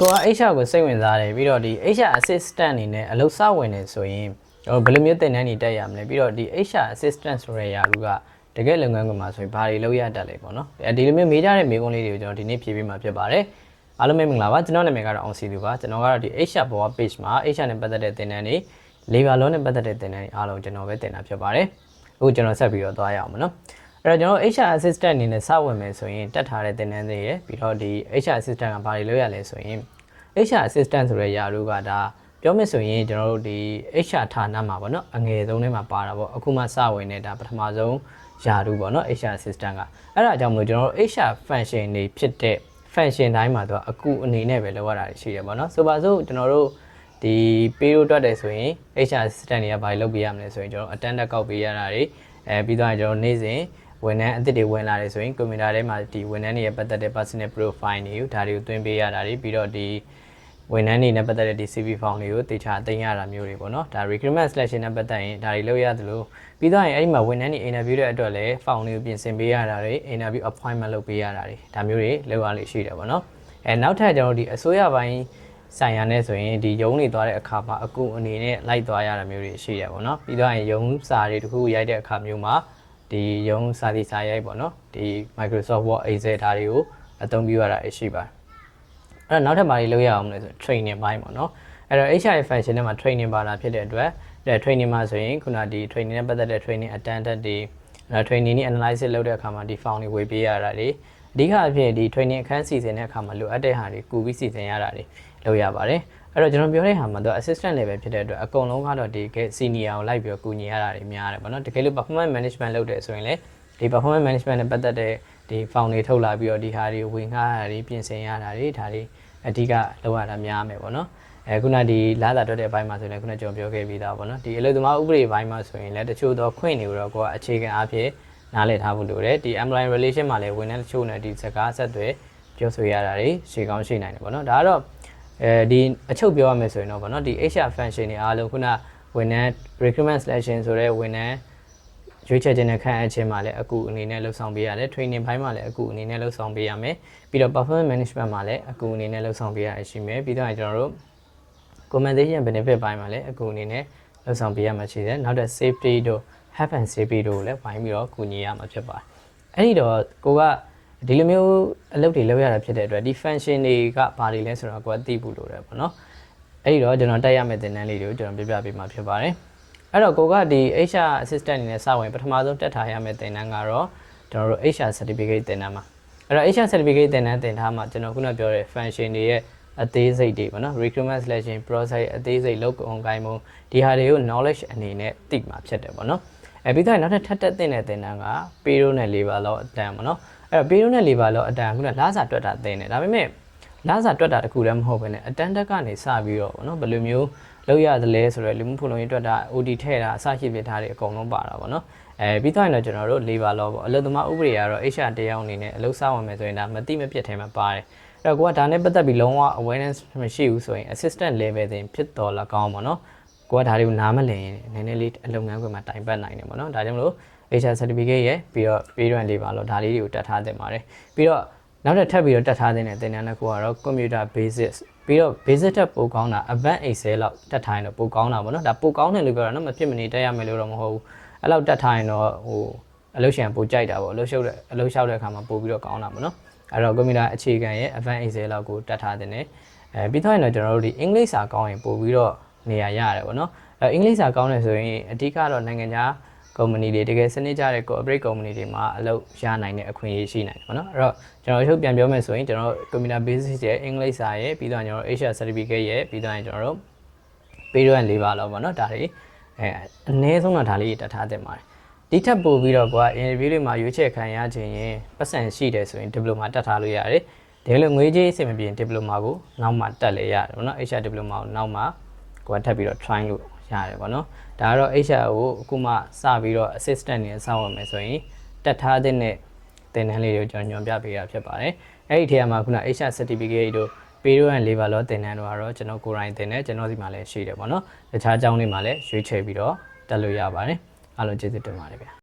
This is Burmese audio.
ကိုက HR ကိုစိတ်ဝင်စားတယ်ပြီးတော့ဒီ HR assistant အနေနဲ့အလုပ်စဝင်နေဆိုရင်ကျွန်တော်ဘယ်လိုမျိုးသင်တန်းတွေတက်ရမလဲပြီးတော့ဒီ HR assistant ဆိုတဲ့ຢာလူကတကယ်လုပ်ငန်းခွင်မှာဆိုရင်ဘာတွေလုပ်ရတတ်လဲပေါ့နော်အဲဒီလိုမျိုးမေးကြတဲ့မေးခွန်းလေးတွေကိုကျွန်တော်ဒီနေ့ဖြေပေးမှာဖြစ်ပါတယ်အားလုံးပဲမင်္ဂလာပါကျွန်တော်နာမည်ကတော့အောင်စီသူပါကျွန်တော်ကတော့ဒီ HR ဘော page မှာ HR နဲ့ပတ်သက်တဲ့သင်တန်းတွေ labor law နဲ့ပတ်သက်တဲ့သင်တန်းတွေအားလုံးကျွန်တော်ပဲသင်တာဖြစ်ပါတယ်အခုကျွန်တော်ဆက်ပြီးတော့သွားရအောင်မနော် အဲ့တော့ကျွန်တော် HR assistant အနေနဲ့စဝင်မယ်ဆိုရင်တက်ထားတဲ့သင်တန်းတွေရယ်ပြီးတော့ဒီ HR assistant ကဘာတွေလုပ်ရလဲဆိုရင် HR assistant ဆိုတဲ့ຢာတို့ကဒါပြောမယ်ဆိုရင်ကျွန်တော်တို့ဒီ HR ဌာနမှာပေါ့နော်အငယ်ဆုံးထဲမှာပါတာပေါ့အခုမှစဝင်နေတာပထမဆုံးຢာတို့ပေါ့နော် HR assistant ကအဲ့ဒါကြောင့်မလို့ကျွန်တော်တို့ HR function တွေဖြစ်တဲ့ function တိုင်းမှာတော့အကူအနေနဲ့ပဲလုပ်ရတာရှိတယ်ပေါ့နော်ဆိုပါစို့ကျွန်တော်တို့ဒီ payroll တွက်တယ်ဆိုရင် HR assistant တွေကဘာလုပ်ပေးရမလဲဆိုရင်ကျွန်တော် attendant ကောက်ပေးရတာတွေအဲပြီးတော့ကျွန်တော်နေ့စဉ် ဝန်ထမ်းအသစ်တွေဝင်လာတယ်ဆိုရင်ကွန်ပျူတာထဲမှာဒီဝန်ထမ်းတွေရဲ့ပတ်သက်တဲ့ personal profile တွေကိုဒါတွေကိုသွင်းပေးရတာတွေပြီးတော့ဒီဝန်ထမ်းတွေနဲ့ပတ်သက်တဲ့ဒီ CV form တွေကိုတေချာတင်ရတာမျိုးတွေပေါ့နော်ဒါ recruitment selection နဲ့ပတ်သက်ရင်ဒါတွေလုပ်ရသလိုပြီးတော့ရင်အဲ့ဒီမှာဝန်ထမ်းတွေ interview တဲ့အတွက်လည်း form တွေကိုပြင်ဆင်ပေးရတာတွေ interview appointment လုပ်ပေးရတာတွေဒါမျိုးတွေလုပ်ရလို့ရှိတယ်ပေါ့နော်အဲနောက်ထပ်ကျွန်တော်တို့ဒီအစိုးရပိုင်းဆိုင်ရာနဲ့ဆိုရင်ဒီရုံးနေသွားတဲ့အခါမှာအကူအနေနဲ့လိုက်သွားရတာမျိုးတွေရှိရပါတော့။ပြီးတော့ရင်ရုံးစာတွေတခုရိုက်တဲ့အခါမျိုးမှာ ဒီရုံးစာဒီစာရိုက်ပေါ့နော်။ဒီ Microsoft Word Excel ဒါတွေကိုအသုံးပြုရတာရှိပါတယ်။အဲ့တော့နောက်ထပ်ဘာတွေလုပ်ရအောင်လဲဆို training ပိုင်းပေါ့နော်။အဲ့တော့ HR function ထဲမှာ training ပါတာဖြစ်တဲ့အတွက်အဲ training မှာဆိုရင်ခုနဒီ training နဲ့ပတ်သက်တဲ့ training attendant တွေအဲ့ training နဲ့ analysis လုပ်တဲ့အခါမှာဒီ form တွေဝေပေးရတာတွေအဓိကအဖြစ်ဒီ training အခန်းစီစဉ်တဲ့အခါမှာလိုအပ်တဲ့ဟာတွေကူပြီးစီစဉ်ရတာတွေလုပ်ရပါတယ် အဲ့တော့ကျွန်တော်ပြောတဲ့ဟာမှာတော့ assistant level ဖြစ်တဲ့အတွက်အကုန်လုံးကတော့ဒီက senior ကိုလိုက်ပြီးတော့ကူညီရတာတွေများတယ်ပေါ့နော်တကယ်လို့ performance management လုပ်တယ်ဆိုရင်လည်းဒီ performance management နဲ့ပတ်သက်တဲ့ဒီ form တွေထုတ်လာပြီးတော့ဒီဟာတွေဝင်ငှားရတာတွေပြင်ဆင်ရတာတွေဒါတွေအဓိကလုပ်ရတာများမယ်ပေါ့နော်အဲခုနဒီလာတာတွက်တဲ့အပိုင်းမှာဆိုရင်လည်းခုနကျွန်တော်ပြောခဲ့ပြီးသားပေါ့နော်ဒီအလုပ်သမားဥပဒေပိုင်းမှာဆိုရင်လည်းတချို့တော့ခွင့်နေတော့ကိုကအခြေခံအဖြစ်နားလည်ထားဖို့လိုတယ်ဒီ employee relation မှာလည်းဝန်ထမ်းတချို့နဲ့ဒီစကားဆက်သွယ်ပြောဆိုရတာတွေရှေ့ကောင်းရှိနိုင်တယ်ပေါ့နော်ဒါကတော့ အဲဒီအချုပ်ပြောရမယ်ဆိုရင်တော့ဗောနော်ဒီ HR function တွေအားလုံးခုနဝန်ထမ်း recruitment selection ဆိုတဲ့ဝန်ထမ်းရွေးချယ်ခြင်းနဲ့ခန့်အပ်ခြင်းမှာလည်းအကူအနေနဲ့လှုပ်ဆောင်ပေးရတယ် training ဘိုင်းမှာလည်းအကူအနေနဲ့လှုပ်ဆောင်ပေးရမယ်ပြီးတော့ performance management မှာလည်းအကူအနေနဲ့လှုပ်ဆောင်ပေးရရှိမယ်ပြီးတော့ကျွန်တော်တို့ compensation benefit ဘိုင်းမှာလည်းအကူအနေနဲ့လှုပ်ဆောင်ပေးရမှာရှိတယ်နောက်တဲ့ safety တို့ health and safety တို့လည်းဝိုင်းပြီးတော့ကူညီရမှာဖြစ်ပါတယ်အဲ့ဒီတော့ကိုက ဒီလိုမျိုးအလုပ်တွေလုပ်ရတာဖြစ်တဲ့အတွက်ဒီ function တွေကဘာတွေလဲဆိုတော့ကိုကသိဖို့လိုတယ်ပေါ့နော်အဲ့ဒီတော့ကျွန်တော်တက်ရမယ့်သင်တန်းလေးတွေကိုကျွန်တော်ပြပြပေးမှာဖြစ်ပါတယ်အဲ့တော့ကိုကဒီ HR assistant အနေနဲ့စဝင်ပထမဆုံးတက်ထားရမယ့်သင်တန်းကတော့ကျွန်တော်တို့ HR certificate သင်တန်းမှာအဲ့တော့ HR certificate သင်တန်းသင်ထားမှာကျွန်တော်ခုနပြောတဲ့ function တွေရဲ့အသေးစိတ်တွေပေါ့နော် recruitment selection process အသေးစိတ်လုပ်ကုန်ကိုင်းမှုဒီဟာတွေကို knowledge အနေနဲ့သိမှာဖြစ်တယ်ပေါ့နော်အဲပြီးတော့နောက်ထပ်ထပ်တက်တဲ့သင်တန်းက payroll နဲ့ labor law အတန်းပေါ့နော် အဲ့တော့ payroll နဲ့ labor law အတန်းခုနလာစာတွက်တာသင်တယ်ဒါပေမဲ့လာစာတွက်တာတခုတည်းမဟုတ်ဘဲနဲ့အတန်းတက်ကနေစပြီးတော့ပေါ့နော်ဘယ်လိုမျိုးလောက်ရသလဲဆိုတော့လူမှုဖူလုံရေးတွက်တာ OD ထည့်တာအစရှိပြထားတွေအကုန်လုံးပါတာပေါ့နော်အဲပြီးတော့ရင်တော့ကျွန်တော်တို့ labor law ပေါ့အလုပ်သမားဥပဒေကတော့ HR တရားအနေနဲ့အလုပ်စားဝင်မယ်ဆိုရင်ဒါမတိမပြတ်ထဲမှာပါတယ်အဲ့တော့ကိုကဒါနဲ့ပတ်သက်ပြီးလုံးဝ awareness မရှိဘူးဆိုရင် assistant level တင်ဖြစ်တော်လာကောင်းပါတော့ကိုကဒါတွေကိုနားမလည်ရင်နည်းနည်းလေးအလုပ်ငန်းခွင်မှာတိုင်ပတ်နိုင်တယ်ပေါ့နော်ဒါကြောင့်မလို့ HR certificate ရဲ့ပြီးတော့ period labor လို့ဒါလေးတွေကိုတက်ထားတင်ပါတယ်ပြီးတော့နောက်တစ်ထပ်ပြီးတော့တက်ထားတဲ့သင်တန်းတစ်ခုကတော့ computer basics ပြီးတော့ basic တက်ပိုကောင်းတာ advanced excel လောက်တက်ထားရင်တော့ပိုကောင်းတာပေါ့နော်ဒါပိုကောင်းတယ်လို့ပြောတာနော်မဖြစ်မနေတက်ရမယ်လို့တော့မဟုတ်ဘူးအဲ့လောက်တက်ထားရင်တော့ဟိုအလုပ်ရှင်ပိုကြိုက်တာပေါ့အလုပ်ရှုပ်တဲ့အလုပ်ရှောက်တဲ့အခါမှာပိုပြီးတော့ကောင်းတာပေါ့နော်အဲ့တော့ computer အခြေခံရဲ့ advanced excel လောက်ကိုတက်ထားတဲ့ねအဲပြီးတော့ရင်တော့ကျွန်တော်တို့ဒီ English စာကောင်းရင်ပိုပြီးတော့နေရာရတယ်ပေါ့နော်အဲအင်္ဂလိပ်စာကောင်းတယ်ဆိုရင်အဓိကတော့နိုင်ငံခြား ကုမ္ပဏီတွေတကယ်စနစ်ကျတဲ့ corporate company တွေမှာအလုပ်ရနိုင်တဲ့အခွင့်အရေးရှိနိုင်တယ်ပေါ့နော်အဲ့တော့ကျွန်တော်ချုပ်ပြန်ပြောမယ်ဆိုရင်ကျွန်တော်တို့ computer basics ရဲ့အင်္ဂလိပ်စာရဲ့ပြီးတော့ကျွန်တော်တို့ HR certificate ရဲ့ပြီးတော့ကျွန်တော်တို့ period and labor လောက်ပေါ့နော်ဒါတွေအဲအနည်းဆုံးတော့ဒါလေးတတ်ထားတင်ပါတယ်ဒီထက်ပိုပြီးတော့ကွာ interview တွေမှာရွေးချယ်ခံရခြင်းရင်ပတ်စံရှိတယ်ဆိုရင် diploma တက်ထားလို့ရတယ်ဒီလိုငွေကြေးအဆင်မပြေ diploma ကိုနောက်မှတက်လေရတယ်ပေါ့နော် HR diploma ကိုနောက်မှကိုကထပ်ပြီးတော့ try လို့ ရတယ်ပေါ့နော်ဒါကတော့ HR ကိုအခုမှစပြီးတော့ assistant နေစောင့်ရမယ်ဆိုရင်တက်ထားတဲ့နဲ့သင်တန်းလေးတွေကိုကျွန်တော်ညွှန်ပြပေးတာဖြစ်ပါတယ်အဲ့ဒီထဲမှာခုန HR certificate တို့ payroll and labor law သင်တန်းတို့ကတော့ကျွန်တော်ကိုယ်တိုင်သင်တယ်ကျွန်တော်ဒီမှာလည်းရှိတယ်ပေါ့နော်တခြားအကြောင်းတွေမှာလည်းရွေးချယ်ပြီးတော့တက်လို့ရပါတယ်အားလုံးကျေးဇူးတင်ပါတယ်ဗျာ